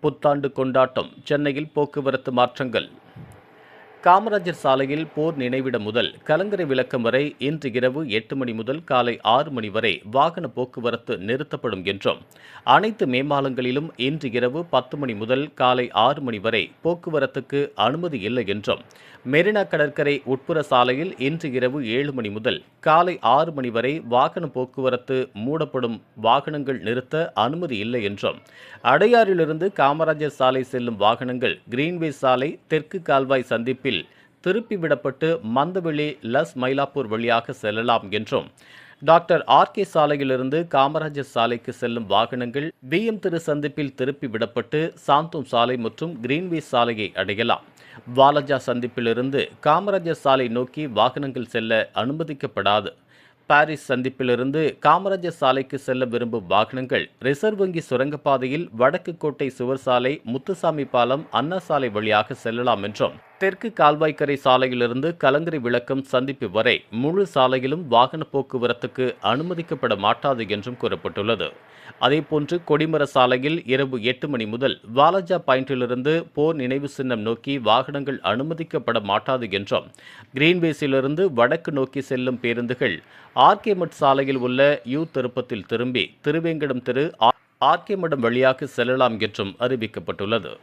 புத்தாண்டு கொண்டாட்டம் சென்னையில் போக்குவரத்து மாற்றங்கள். காமராஜர் சாலையில் போர் நினைவிடம் முதல் கலங்கரை விளக்கம் வரை இன்று இரவு எட்டு மணி முதல் காலை ஆறு மணி வரை வாகன போக்குவரத்து நிறுத்தப்படும் என்றும் அனைத்து மேம்பாலங்களிலும் இன்று இரவு பத்து மணி முதல் காலை ஆறு மணி வரை போக்குவரத்துக்கு அனுமதி இல்லை என்றும் மெரினா கடற்கரை உட்புற சாலையில் இன்று இரவு ஏழு மணி முதல் காலை ஆறு மணி வரை வாகன போக்குவரத்து மூடப்படும் வாகனங்கள் நிறுத்த அனுமதி இல்லை என்றும் அடையாறிலிருந்து காமராஜர் சாலை செல்லும் வாகனங்கள் கிரீன்வே சாலை தெற்கு கால்வாய் சந்திப்பில் திருப்பி திருப்பிவிடப்பட்டு மந்தவெளி லஸ் மயிலாப்பூர் வழியாக செல்லலாம் என்றும் டாக்டர் ஆர்கே சாலையிலிருந்து காமராஜர் சாலைக்கு செல்லும் வாகனங்கள் பிஎம் திரு சந்திப்பில் திருப்பி விடப்பட்டு சாந்தோம் சாலை மற்றும் கிரீன்வே சாலையை அடையலாம். வாலஜா சந்திப்பிலிருந்து காமராஜர் சாலை நோக்கி வாகனங்கள் செல்ல அனுமதிக்கப்படாது. பாரிஸ் சந்திப்பிலிருந்து காமராஜர் சாலைக்கு செல்ல விரும்பும் வாகனங்கள் ரிசர்வ் வங்கி சுரங்கப்பாதையில் வடக்கு கோட்டை சுவர் சாலை முத்துசாமி பாலம் அண்ணா சாலை வழியாக செல்லலாம் என்றும் தெற்கு கால்வாய்க்கரை சாலையிலிருந்து கலங்கரை விளக்கம் சந்திப்பு வரை முழு சாலையிலும் வாகன போக்குவரத்துக்கு அனுமதிக்கப்பட மாட்டாது என்றும் கூறப்பட்டுள்ளது. அதேபோன்று கொடிமர சாலையில் இரவு எட்டு மணி முதல் வாலாஜா பாயிண்டிலிருந்து போர் நினைவு சின்னம் நோக்கி வாகனங்கள் அனுமதிக்கப்பட மாட்டாது என்றும் கிரீன்வேஸிலிருந்து வடக்கு நோக்கி செல்லும் பேருந்துகள் ஆர்கே மட் சாலையில் உள்ள யூ திருப்பத்தில் திரும்பி திருவேங்கடம் திரு ஆர்கே மடம் வழியாக செல்லலாம் என்றும் அறிவிக்கப்பட்டுள்ளது.